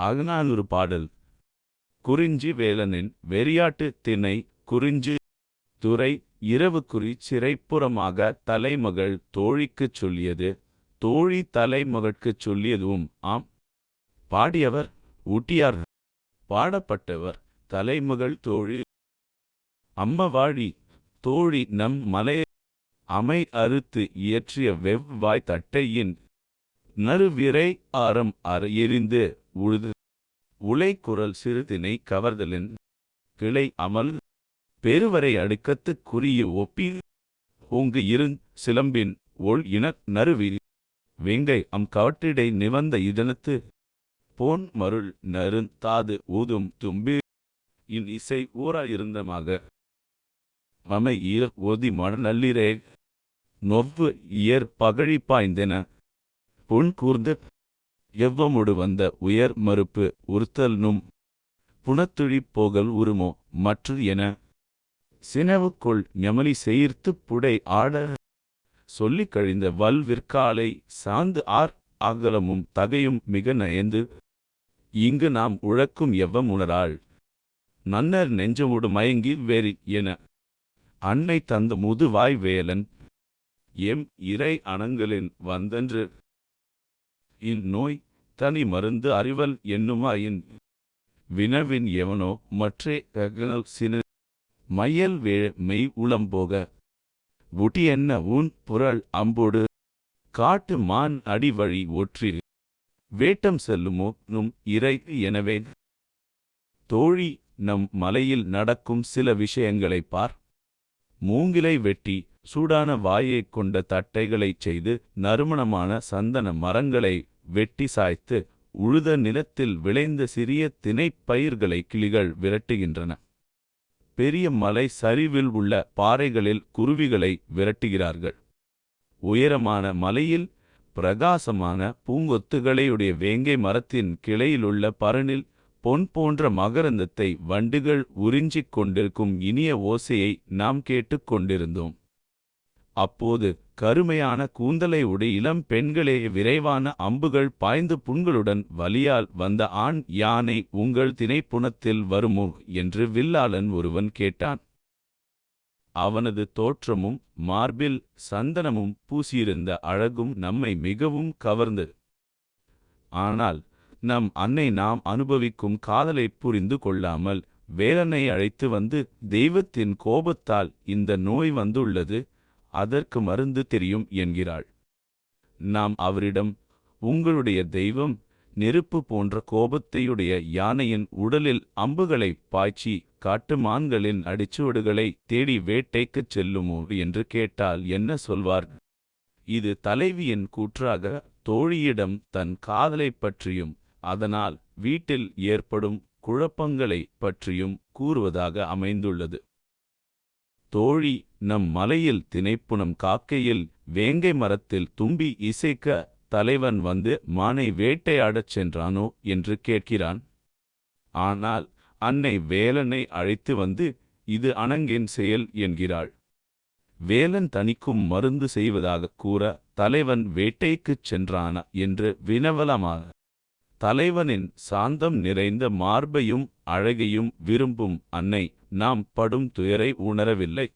அகநானூறு பாடல். குறிஞ்சி வேலனின் வெறியாட்டு திணை குறிஞ்சு துறை இரவுக்குறி சிறைப்புறமாக தலைமகள் தோழிக்குச் சொல்லியது. தோழி தலைமகட்குச் சொல்லியதும் ஆம். பாடியவர் ஊட்டியார். பாடப்பட்டவர் தலைமகள் தோழி. அம்மவாழி தோழி நம் மலை அமை அறுத்து இயற்றிய வெவ்வாய் தட்டையின் நறுவிரை ஆரம் அற எரிந்து உழுது. உலை குரல் சிறுதினை கவர்தலின் கிளை அமல் பெருவரை அடுக்கத்துக்குரிய ஒப்பி ஓங்கு இருந் சிலம்பின் ஒள் இன நறுவி வெங்கை அம் கவற்றிடை நிவந்த இதனத்து போன் மருள் நருந் தாது ஊதும் தும்பி இன் இசை ஊராயிருந்தமாக மமை ஈர ஒதி மணநல்லிரே நொவ்வு இயற் பகழி பாய்ந்தென புண் கூர்ந்து எவ்வமுடு வந்த உயர் மறுப்பு உறுத்தல்னும் புனத்துழிப் போகல் உருமோ மற்று என. சினவுக்குள் ஞமலி செயிர்த்துப் புடை ஆட. சொல்லிக் கழிந்த வல் விற்காலை சாந்து ஆர் அகலமும் தகையும் மிக நயந்து. இங்கு நாம் உழக்கும் எவ்வம் உணராள். நன்னர் நெஞ்சமுடு மயங்கி வேறி என. அன்னை தந்த முதுவாய் வேலன். எம் இறை அணங்களின் வந்தன்று இந்நோய் தனி மருந்து அறிவல் என்னுமாயின் வினவின் எவனோ மற்றே ககனல் சின மையல் வேழ மெய் உளம்போக புட்டி என்ன ஊன் புரள் அம்போடு. காட்டு மான் அடி வழி ஒற்றி. வேட்டம் செல்லுமோ நும் இறை எனவே தோழி நம் மலையில் நடக்கும் சில விஷயங்களைப் பார். மூங்கிலை வெட்டி சூடான வாயைக் கொண்ட தட்டைகளைச் செய்து நறுமணமான சந்தன மரங்களை வெட்டி சாய்த்து உழுத நிலத்தில் விளைந்த சிறிய திணைப் பயிர்களை கிளிகள் விரட்டுகின்றன. பெரிய மலை சரிவில் உள்ள பாறைகளில் குருவிகளை விரட்டுகிறார்கள். உயரமான மலையில் பிரகாசமான பூங்கொத்துகளையுடைய வேங்கை மரத்தின் கிளையிலுள்ள பரனில் பொன் போன்ற மகரந்தத்தை வண்டுகள் உறிஞ்சிக் கொண்டிருக்கும் இனிய ஓசையை நாம் கேட்டுக் கொண்டிருந்தோம். அப்போது கருமையான கூந்தலை உடைய இளம் பெண்களே விரைவான அம்புகள் பாய்ந்து புண்களுடன் வலியால் வந்த ஆண் யானை உங்கள் திணைப்புணத்தில் வருமோ? என்று வில்லாளன் ஒருவன் கேட்டான். அவனது தோற்றமும் மார்பில் சந்தனமும் பூசியிருந்த அழகும் நம்மை மிகவும் கவர்ந்தது. ஆனால் நம் அன்னை நாம் அனுபவிக்கும் காதலைப் புரிந்து கொள்ளாமல் வேலனை அழைத்து வந்து தெய்வத்தின் கோபத்தால் இந்த நோய் வந்துள்ளது அதற்கு மருந்து தெரியும் என்கிறாள். நாம் அவரிடம் உங்களுடைய தெய்வம் நெருப்பு போன்ற கோபத்தையுடைய யானையின் உடலில் அம்புகளை பாய்ச்சி காட்டு மான்களின் அடிச்சுவடுகளை தேடி வேட்டைக்குச் செல்லுமோ? என்று கேட்டால் என்ன சொல்வார்? இது தலைவியின் கூற்றாக தோழியிடம் தன் காதலைப் பற்றியும் அதனால் வீட்டில் ஏற்படும் குழப்பங்களைப் பற்றியும் கூறுவதாக அமைந்துள்ளது. தோழி நம் மலையில் திணைப்புணம் காக்கையில் வேங்கை மரத்தில் தும்பி இசைக்க தலைவன் வந்து மானை வேட்டையாடச் சென்றானோ என்று கேட்கிறான். ஆனால் அன்னை வேலனை அழைத்து வந்து இது அணங்கின் செயல் என்கிறாள். வேலன் தனிக்கும் மருந்து செய்வதாகக் கூற தலைவன் வேட்டைக்குச் சென்றான என்று வினவலமாக தலைவனின் சாந்தம் நிறைந்த மார்பையும் அழகையும் விரும்பும் அன்னை. நாம் படும் துயரை உணரவில்லை.